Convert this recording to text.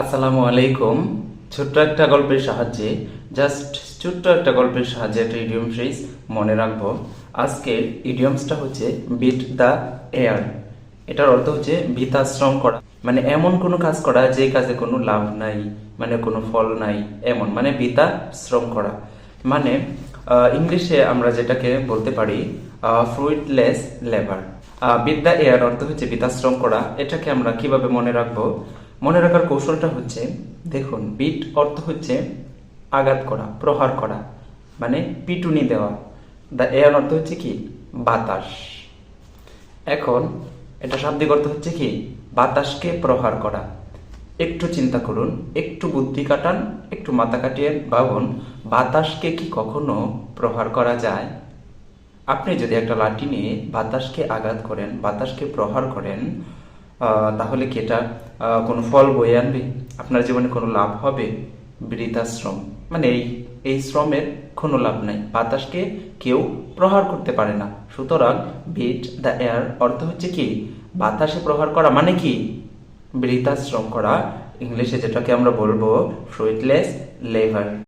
আসসালামু আলাইকুম। ছোট্ট একটা গল্পের সাহায্যে, জাস্ট ছোট্ট একটা গল্পের সাহায্যে একটা ইডিয়ম ফ্রেজ মনে রাখব। আজকের ইডিয়মসটা হচ্ছে বিট দ্য এয়ার এটার অর্থ হচ্ছে ভিতাশ্রম করা। মানে এমন কোনো কাজ করা যে কাজে কোনো লাভ নাই মানে কোনো ফল নাই, এমন। মানে ভিতা শ্রম করা। মানে ইংলিশে আমরা যেটাকে বলতে পারি ফ্রুইটলেস লেবার বিদ্যা এয়ার অর্থ হচ্ছে বিতাশ্রম করা। এটাকে আমরা কীভাবে মনে রাখব? মনে রাখার কৌশলটা হচ্ছে, দেখুন, বিট অর্থ হচ্ছে আঘাত করা, প্রহার করা মানে পিটুনি দেওয়া। দ্য এয়ার অর্থ হচ্ছে কি? বাতাস। এখন, এটা শাব্দিক অর্থ হচ্ছে কি? বাতাসকে প্রহার করা। একটু চিন্তা করুন, একটু বুদ্ধি কাটান, একটু মাথা কাটিয়ে ভাবুন, বাতাসকে কি কখনো প্রহার করা যায়? আপনি যদি একটা লাঠি নিয়ে বাতাসকে আঘাত করেন, বাতাসকে প্রহার করেন তাহলে কি এটা কোনো ফল বয়ে আনবে? আপনার জীবনে কোনো লাভ হবে? বৃদ্ধাশ্রম। মানে এই এই শ্রমের কোনো লাভ নাই। বাতাসকে কেউ প্রহার করতে পারে না। সুতরাং বিট দ্য এয়ার অর্থ হচ্ছে কি? বাতাসে প্রহার করা মানে কি? বৃদ্ধাশ্রম করা। ইংলিশে যেটাকে আমরা বলব ফ্রুইটলেস লেভার